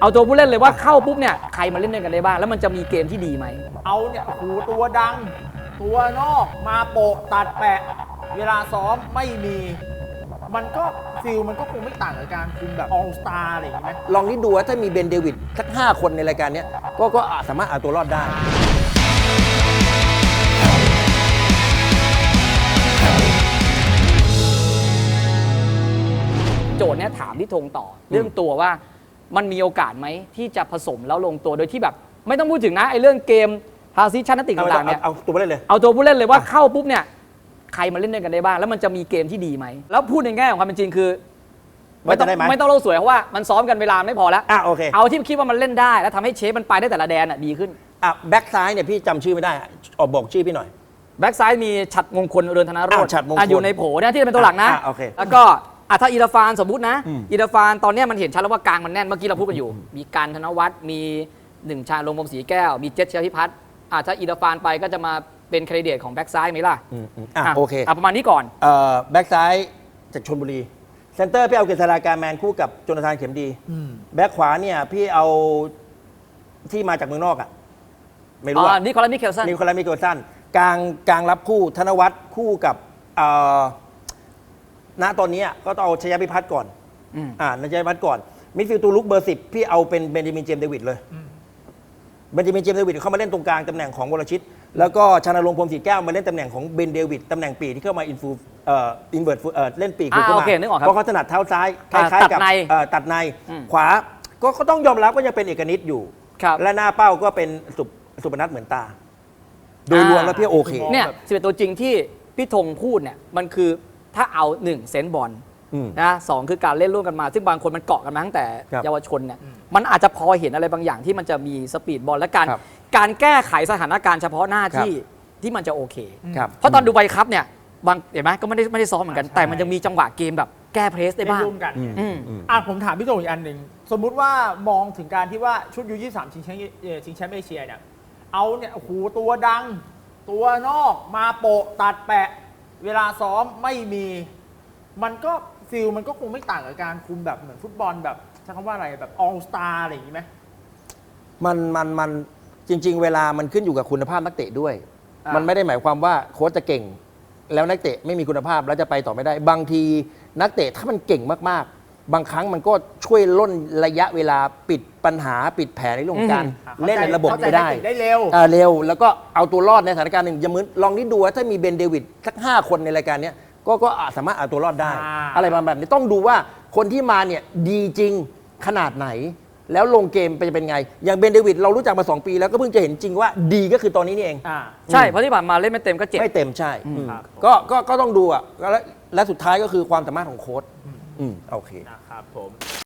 เอาตัวผู้เล่นเลยว่าเข้าปุ๊บเนี่ยใครมาเล่นด้วยกันได้บ้างแล้วมันจะมีเกมที่ดีไหมเอาเนี่ยโอ้โหตัวดัง ตัวนอกมาโปะตัดแปะ เวลาซ้อมไม่มี มันก็ฟิลมันก็คงไม่ต่างกับการคุมแบบออลสตาร์อะไรอย่างงี้ไหมลองนิดดูว่าถ้ามีเบนเดวิดสักห้าคนในรายการเนี้ยก็ก็อาจสามารถเอาตัวรอดได้ โจทย์เนี่ยถามที่ธงต่อ เรื่องตัวว่า มันมีโอกาสไหมที่จะผสมแล้วลงตัวโดยที่แบบ ไม่ต้องพูดถึงนะไอ้เรื่องเกมทาซิชันนติกเอาต่างๆเนี่ยเอาเอาตัวไปเลยเลยเอาตัวผู้เล่นเลยว่าเข้าปุ๊บเนี่ยใครมาเล่นด้วยกันได้บ้างแล้วมันจะมีเกมที่ดีไหมแล้วพูดในแง่ของความเป็นจริงคือว่าจะได้ไหมไม่ต้องโลกสวยเพราะว่ามันซ้อมกันเวลาไม่พอแล้วอะโอเคเอาที่คิดว่ามันเล่นได้ แล้วทำให้เชฟมันไปได้แต่ละแดนอะดีขึ้นอะแบ็กซ้ายเนี่ยพี่จำชื่อไม่ได้อะออกบอกชื่อพี่หน่อยแบ็กซ้ายมีฉัดมงคลเรือนธนโรจอ่าฉัตรมงคลอะอยู่ในโผเนี่ยที่เป็นตัวหลักนะอ่าโอเคแล้วก็ อะถ้าอีราฟานสมมตินะ อืม อีราฟานตอนเนี้ยมันเห็นชัดแล้วว่ากลางมันแน่นเมื่อกี้เราพูดกันอยู่ มีการธนวัฒน์มีหนึ่งชาลงพรมศรีแก้ว มีเจษเชียพิพัฒน์อะถ้าอีราฟานไปก็จะมาเป็นเครดิตของแบ็กซ้ายไหมล่ะอืมอืมอะอะโอเคอะประมาณนี้ก่อน เอ่อแบ็กซ้ายจากชนบุรี เซนเตอร์พี่เอาเกษราการแมนคู่กับโจนาธานเข็มดี อืม แบ็กขวาเนี่ยพี่เอาที่มาจากเมืองนอกอะ ไม่อ๋รู้ออะนี่คอลัมนิเคลสัน นิโคลัสมิโกลสันกลางกลางรับคู่ธนวัฒน์คู่กับเอ่อ ณตอนนี้อะก็ต้องเอาชยพิพัฒน์ก่อนอืม อ่านชยพิพัฒน์ก่อน มิดฟิลด์ตัวลุกเบอร์สิบพี่เอาเป็นเบนจามินเจมส์เดวิดเลยอืมเบนจามินเจมส์เดวิดเข้ามาเล่นตรงกลางตำแหน่งของวรชิต แล้วก็ชานรงค์พรหมศรีแก้วมาเล่นตำแหน่งของเบนเดวิดตำแหน่งปีกที่เข้ามาอินฟูเอ่ออินเวิร์ตเอ่อเล่นปีกอ่าเข้าโอมาเคนึกออกครับเพราะเขาถนัดเท้าซ้ายคอ่าล้ายตัดๆกับในเอ่อตัดในอืมขวาก็ก็ต้องยอมรับว่ายังเป็นเอกนิตอยู่ ครับและหน้าเป้าก็เป็นสุปสุพนัทเหมือนตา โดยรวมแล้วพี่โอเค เนี่ยสิบเอ็ดตัวจริงที่พี่ธงพูดเนี่ยมันคือ ถ้าเอาหนึ่งเซนส์บอลอืมนะสองคือการเล่นร่วมกันมา ซึ่งบางคนมันเกาะกันมาตั้งแต่ครับเยาวชนเนี่ยมันอาจจะพอเห็นอะไรบางอย่างที่มันจะมีสปีดบอลและการครับการแก้ไขสถานการณ์เฉพาะหน้าที่ที่มันจะโอเคครับเพราะตอนดูไบครับเนี่ยบางเห็นไหมก็ไม่ได้ไม่ได้ซ้อมเหมือนกันใช่แต่มันยังมีจังหวะเกมแบบแก้เพรสได้เล่นบ้างร่วมกันอืมอืมอืมอะผมถามพี่โตอีกอันหนึ่งสมมุติว่ามองถึงการที่ว่าชุดยู23ชิงแชมป์เอ่อชิงแชมป์เอเชียเนี่ยเอาเนี่ยโอ้โหตัวดัง ตัวนอกมาโปะตัดแปะ เวลาซ้อมไม่มี มันก็ฟิลมันก็คงไม่ต่างกับการคุมแบบเหมือนฟุตบอลแบบใช้คำว่าอะไรแบบออลสตาร์อะไรอย่างนี้ไหมมันมันมันจริง ๆ เวลามันขึ้นอยู่กับคุณภาพนักเตะด้วย อ่ามั มันไม่ได้หมายความว่าโค้ชจะเก่ง แล้วนักเตะไม่มีคุณภาพแล้วจะไปต่อไม่ได้ บางทีนักเตะถ้ามันเก่งมากๆ บางครั้งมันก็ช่วยล่นระยะเวลาปิดปัญหาปิดแผลในเรื่องของการอะเล่นในระบบเข้าใจไม่ได้เข้าใจนักเตะได้เร็วอ่าเร็ว แล้วก็เอาตัวรอดในสถานการณ์หนึ่งอย่างเหมือนลองนิดดูว่าถ้ามีเบนเดวิดสักห้าคนในรายการเนี้ยก็ก็อาจสามารถเอาตัวรอดได้อ่าอะไรประมาณแบบนี้ต้องดูว่าคนที่มาเนี่ยดีจริงขนาดไหน แล้วลงเกมจะเป็นไง อย่างเบนเดวิดเรารู้จักมา 2 ปีแล้วก็เพิ่งจะเห็นจริงว่าดีก็คือตอนนี้นี่เองอ่าใช่เพราะที่ผ่านมาเล่นไม่เต็มก็เจ็บไม่เต็มใช่อืมอืมครับก็ก็ก็ต้องดูอะและและสุดท้ายก็คือความสามารถของโค้ช อืมโอเค นะครับผม